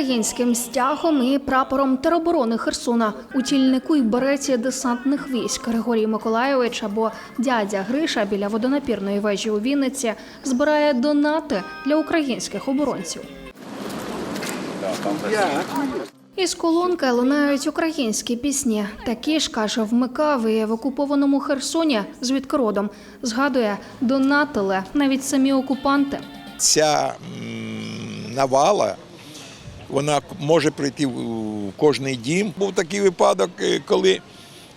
Українським стягом і прапором тероборони Херсона у тільнику й береті десантних військ Григорій Миколайович або дядя Гриша біля водонапірної вежі у Вінниці збирає донати для українських оборонців. Із колонки лунають українські пісні. Такі ж каже, вмикав і в окупованому Херсоні звідки родом. Згадує, донатили навіть самі окупанти. ця навала вона може прийти в кожний дім. Був такий випадок, е, коли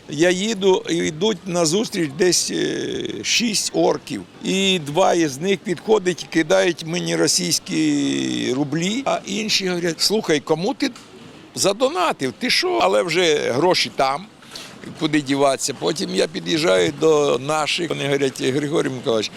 я їду і йдуть на зустріч десь е, шість орків. І два із них підходять кидають мені російські рублі, а інші говорять: слухай, кому ти задонатив? Ти що? Але вже гроші там. Куди діватися? Потім я під'їжджаю до наших. Вони говорять, Григорій Миколаївич,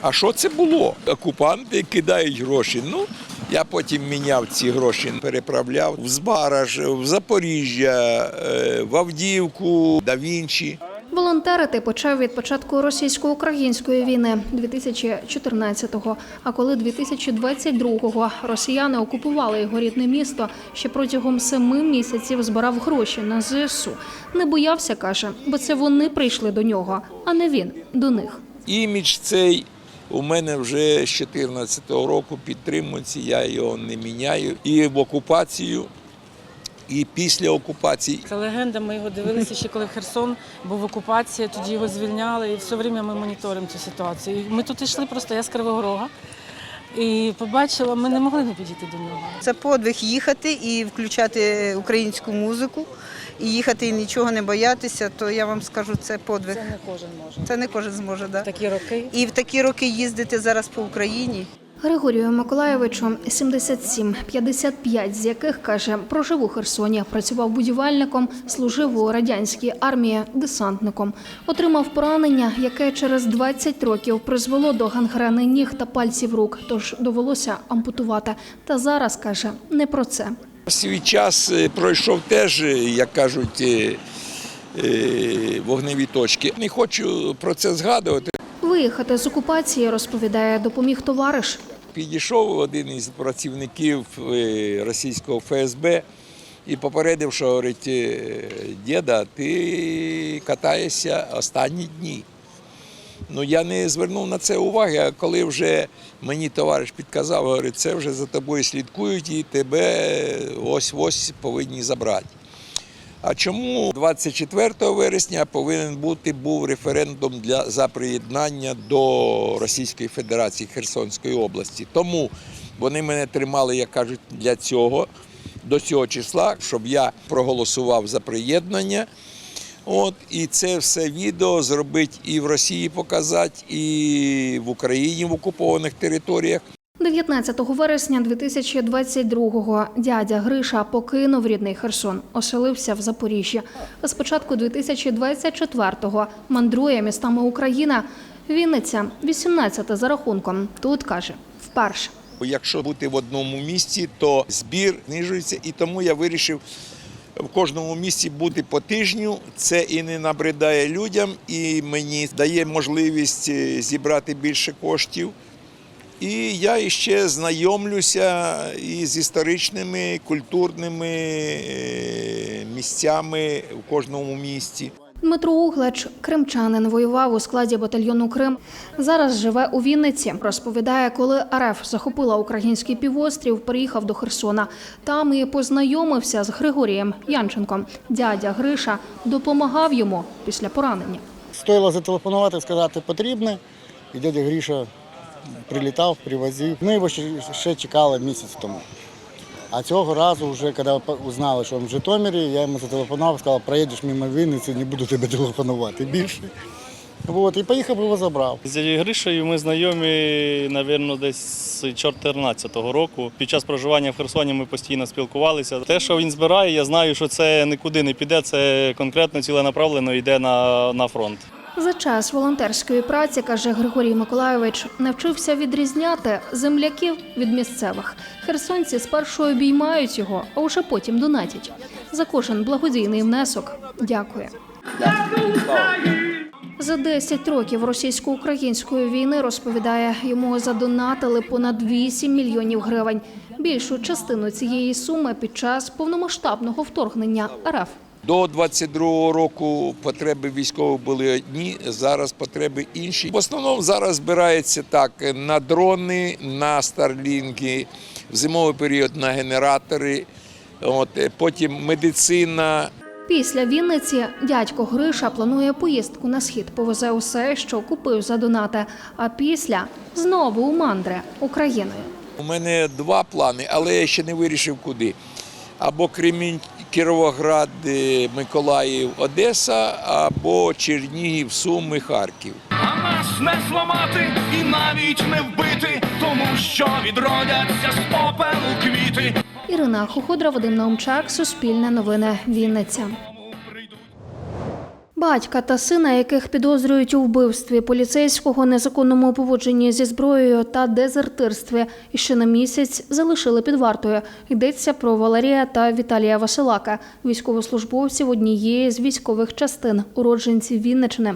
а що це було? Окупанти кидають гроші. Ну, я потім міняв ці гроші, переправляв в Збараж, в Запоріжжя, е, в Авдіївку, да Вінчі. Волонтерити почав від початку російсько-української війни 2014-го. А коли 2022-го росіяни окупували його рідне місто, ще протягом семи місяців збирав гроші на ЗСУ. Не боявся, каже, бо це вони прийшли до нього, а не він до них. Імідж цей у мене вже з 2014 року підтримується, я його не міняю. І в окупацію, і після окупації. Це легенда. Ми його дивилися ще коли Херсон був в окупації, тоді його звільняли, і все время ми моніторимо цю ситуацію. І ми тут йшли просто я з Кривого Рога. І побачила, ми не могли не підійти до нього. Це подвиг їхати і включати українську музику, і їхати і нічого не боятися, то я вам скажу, це подвиг. Це не кожен може. Це не кожен зможе. Да. Такі роки. І в такі роки їздити зараз по Україні. Григорію Миколайовичу 77, 55 з яких каже, прожив у Херсоні, працював будівельником, служив у радянській армії десантником. Отримав поранення, яке через 20 років призвело до гангрени ніг та пальців рук, тож довелося ампутувати. Та зараз каже не про це. Свій час е, пройшов теж, е, як кажуть, е, вогневі точки. Не хочу про це згадувати. Виїхати з окупації, розповідає, допоміг товариш. Підійшов один із працівників е, російського ФСБ і попередив, що говорить, «Е, діда, ти катаєшся останні дні. Ну я не звернув на це уваги, а коли вже мені товариш підказав, говорить, це вже за тобою слідкують і тебе ось-ось повинні забрати. А чому 24 вересня повинен бути був референдум для за приєднання до Російської Федерації Херсонської області? Тому вони мене тримали, як кажуть, для цього до цього числа, щоб я проголосував за приєднання. От і це все відео зробити і в Росії показати, і в Україні в окупованих територіях. 19 вересня 2022-го дядя Гриша покинув рідний Херсон, оселився в Запоріжжі. З початку 2024-го мандрує містами Україна. Вінниця 18 за рахунком. Тут каже вперше. Якщо бути в одному місці, то збір знижується, і тому я вирішив в кожному місці бути по тижню. Це і не набридає людям, і мені дає можливість е, зібрати більше коштів. І я іще знайомлюся із історичними, культурними е, місцями в кожному місті. Дмитро Углач, кримчанин, воював у складі батальйону Крим. Зараз живе у Вінниці. Розповідає, коли РФ захопила український півострів, приїхав до Херсона. Там і познайомився з Григорієм Янченком. Дядя Гриша допомагав йому після поранення. Стоїло зателефонувати, сказати потрібне, і дядя Гріша прилітав, привозив. Ми його ще, чекали місяць тому. А цього разу, вже коли узнали, що він в Житомирі, я йому зателефонував, сказав, проїдеш мимо Вінниці, не буду тебе телефонувати більше. От, і поїхав його забрав. З Гришею ми знайомі, напевно, десь з 2014 року. Під час проживання в Херсоні ми постійно спілкувалися. Те, що він збирає, я знаю, що це нікуди не піде, це конкретно ціленаправлено йде на, на фронт. За час волонтерської праці, каже Григорій Миколайович, навчився відрізняти земляків від місцевих. Херсонці спершу обіймають його, а уже потім донатять. За кожен благодійний внесок дякує. За 10 років російсько-української війни розповідає, йому задонатили понад 8 мільйонів гривень. Більшу частину цієї суми під час повномасштабного вторгнення РФ. До 22-го року потреби військових були одні, зараз потреби інші. В основному зараз збирається так на дрони, на старлінки, в зимовий період на генератори, от, потім медицина, Після Вінниці дядько Гриша планує поїздку на схід. Повезе усе, що купив за донати. А після знову у мандри Україною. У мене два плани, але я ще не вирішив куди. Або Кремінь, Кіровоград, Миколаїв, Одеса, або Чернігів, Суми, Харків. А нас не зламати і навіть не вбити, тому що відродяться з попелу квіти. Ірина Хохудра, Вадим Наумчак, Суспільне новини, Вінниця. Батька та сина, яких підозрюють у вбивстві поліцейського, незаконному поводженні зі зброєю та дезертирстві, і ще на місяць залишили під вартою. Йдеться про Валерія та Віталія Василака, військовослужбовців однієї з військових частин, уродженців Вінничини.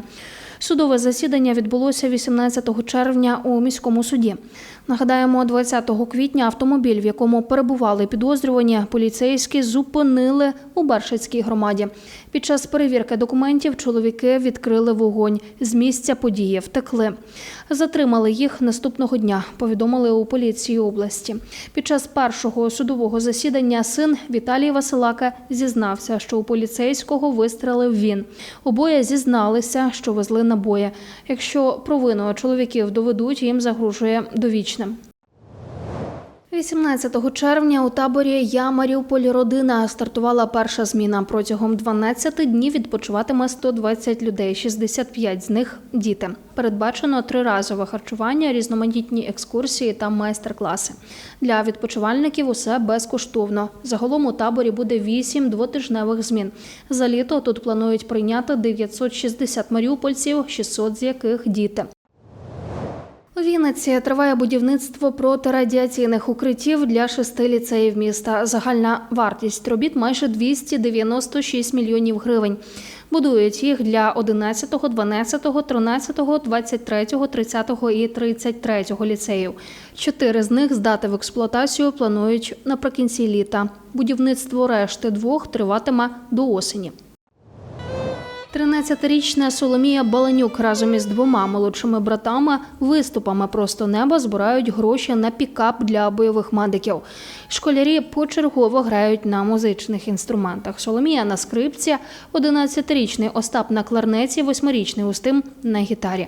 Судове засідання відбулося 18 червня у міському суді. Нагадаємо, 20 квітня автомобіль, в якому перебували підозрювані, поліцейські зупинили у Бершицькій громаді. Під час перевірки документів чоловіки відкрили вогонь. З місця події втекли. Затримали їх наступного дня, повідомили у поліції області. Під час першого судового засідання син Віталій Василака зізнався, що у поліцейського вистрелив він. Обоє зізналися, що везли набої. Якщо провину чоловіків доведуть, їм загрожує довічне. 18 червня у таборі Я Маріуполь родина стартувала перша зміна. Протягом 12 днів відпочиватиме 120 людей, 65 з них діти. Передбачено триразове харчування, різноманітні екскурсії та майстер-класи. Для відпочивальників усе безкоштовно. Загалом у таборі буде 8 двотижневих змін. За літо тут планують прийняти 960 маріупольців, 600 з яких діти. У Вінниці триває будівництво протирадіаційних укриттів для шести ліцеїв міста. Загальна вартість робіт майже 296 мільйонів гривень. Будують їх для 11, 12, 13, 23, 30 і 33 ліцеїв. Чотири з них здати в експлуатацію планують наприкінці літа. Будівництво решти двох триватиме до осені. 13-річна Соломія Баланюк разом із двома молодшими братами виступами просто неба збирають гроші на пікап для бойових медиків. Школярі почергово грають на музичних інструментах. Соломія на скрипці, 11-річний Остап на кларнеці, 8-річний Устим на гітарі.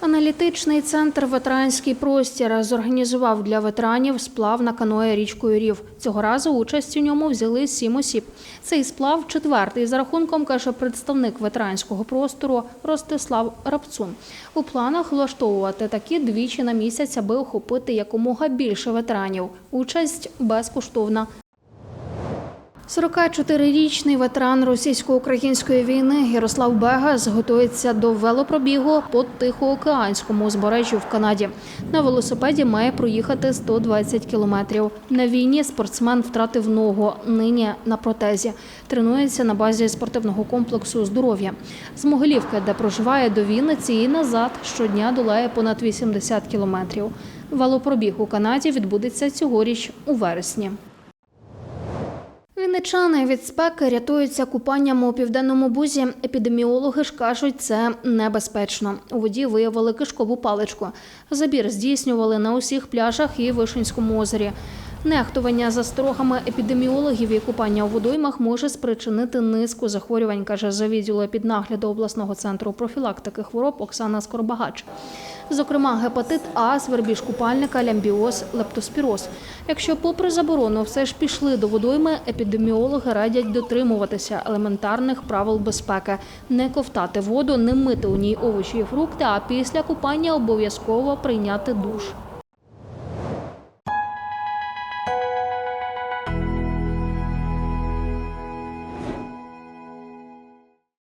Аналітичний центр Ветеранський простір зорганізував для ветеранів сплав на каное річкою Рів. Цього разу участь у ньому взяли сім осіб. Цей сплав четвертий за рахунком, каже представник ветеранського простору Ростислав Рабцун. У планах влаштовувати такі двічі на місяць, аби охопити якомога більше ветеранів. Участь безкоштовна. 44-річний ветеран російсько-української війни Ярослав Бегас готується до велопробігу по Тихоокеанському узбережжю в Канаді. На велосипеді має проїхати 120 кілометрів. На війні спортсмен втратив ногу, нині на протезі. Тренується на базі спортивного комплексу здоров'я. З Могилівки, де проживає до Вінниці, і назад щодня долає понад 80 кілометрів. Велопробіг у Канаді відбудеться цьогоріч у вересні. Вінничани від спеки рятуються купанням у південному бузі. Епідеміологи ж кажуть, це небезпечно. У воді виявили кишкову паличку. Забір здійснювали на усіх пляжах і Вишинському озері. Нехтування засторогами епідеміологів і купання у водоймах може спричинити низку захворювань, каже завідділу піднагляду обласного центру профілактики хвороб Оксана Скорбагач. Зокрема, гепатит А, свербіж купальника, лямбіоз, лептоспіроз. Якщо, попри заборону, все ж пішли до водойми, епідеміологи радять дотримуватися елементарних правил безпеки, не ковтати воду, не мити у ній овочі і фрукти, а після купання обов'язково прийняти душ.